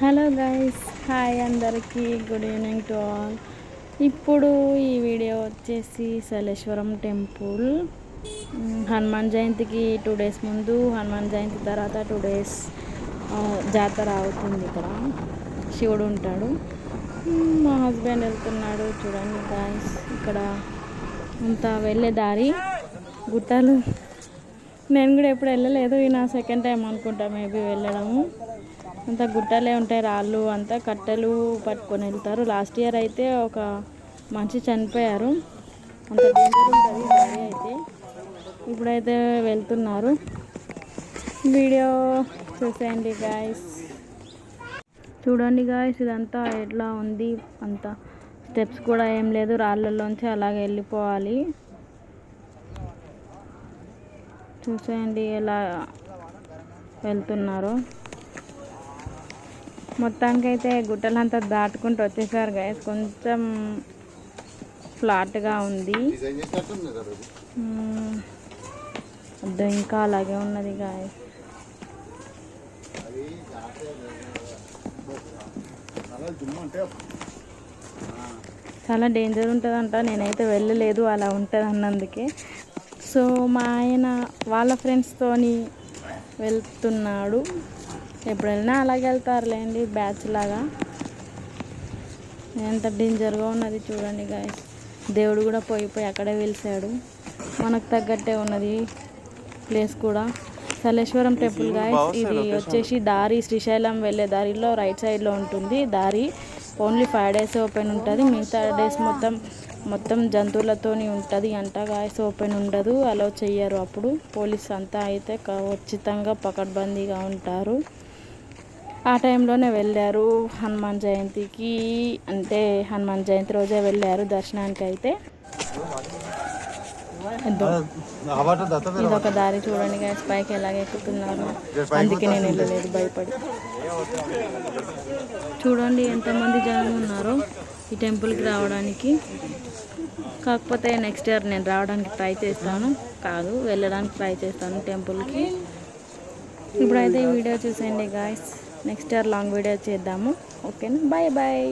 Hello guys hi అందరికీ good evening to all. ఇప్పుడు ఈ వీడియో వచ్చేసి సలేశ్వరం టెంపుల్. హనుమాన్ జయంతికి టూ డేస్ ముందు హనుమాన్ జయంతి తర్వాత టూ డేస్ జాతర అవుతుంది ఇక్కడ. శివుడు ఉంటాడు. మా హస్బెండ్ వెళ్తున్నాడు చూడండి గాయస్ ఇక్కడ అంతా వెళ్ళే దారి గుట్టలు నేను కూడా ఎప్పుడు వెళ్ళలేదు. ఈ నా సెకండ్ టైం అనుకుంటా మేబీ వెళ్ళడము. అంతా గుట్టలే ఉంటాయి రాళ్ళు అంతా కట్టెలు పట్టుకొని వెళ్తారు. లాస్ట్ ఇయర్ అయితే ఒక మనిషి చనిపోయారు. అంత డేంజర్ ఉంటుంది దారి అయితే. ఇప్పుడైతే వెళ్తున్నారు. వీడియో చూసేయండి గాయస్ చూడండి గాయస్ ఇదంతా ఎట్లా ఉంది? అంత స్టెప్స్ కూడా ఏం లేదు. రాళ్ళల్లోంచి అలాగే వెళ్ళిపోవాలి. చూసేయండి ఎలా వెళ్తున్నారు. మొత్తానికైతే గుట్టలంతా దాటుకుంటూ వచ్చేసారు గైస్ కొంచెం ఫ్లాట్గా ఉంది. అద్దో ఇంకా అలాగే ఉన్నది గాయస్ చాలా డేంజర్ ఉంటుందంట. నేనైతే వెళ్ళలేదు అలా ఉంటుంది అన్నందుకే సో మా ఆయన వాళ్ళ ఫ్రెండ్స్తోని వెళ్తున్నాడు. ఎప్పుడు వెళ్ళినా అలాగే వెళ్తారులేండి బ్యాచ్ లాగా. ఎంత డేంజర్గా ఉన్నది చూడండి గాయస్. దేవుడు కూడా పోయి పోయి అక్కడే వెలిసాడు. మనకు తగ్గట్టే ఉన్నది ప్లేస్ కూడా. సలేశ్వరం టెంపుల్ గాయస్ ఇది వచ్చేసి దారి శ్రీశైలం వెళ్ళే దారిలో రైట్ సైడ్లో ఉంటుంది దారి. ఓన్లీ ఫైవ్ డేస్ ఓపెన్ ఉంటుంది. మిగతా డేస్ మొత్తం మొత్తం జంతువులతోని ఉంటుంది అంట గాయస్ ఓపెన్ ఉండదు అలో చెయ్యరు అప్పుడు. పోలీస్ అంతా అయితే క- ఖచ్చితంగా పకడ్బందీగా ఉంటారు. ఆ టైంలోనే వెళ్ళారు హనుమాన్ జయంతికి. అంటే హనుమాన్ జయంతి రోజే వెళ్ళారు దర్శనానికి అయితే ఇది ఒక దారి చూడండి గాయస్ పైకి ఎలాగ ఎక్కుతున్నారు. అందుకే నేను వెళ్ళలేదు భయపడి. చూడండి ఎంతమంది జనం ఉన్నారో ఈ టెంపుల్కి రావడానికి. కాకపోతే నెక్స్ట్ ఇయర్ నేను రావడానికి ట్రై చేస్తాను. కాదు వెళ్ళడానికి ట్రై చేస్తాను టెంపుల్కి ఇప్పుడైతే ఈ వీడియో చూసేయండి guys next year long video చేద్దాము. ఓకేనా బాయ్ బాయ్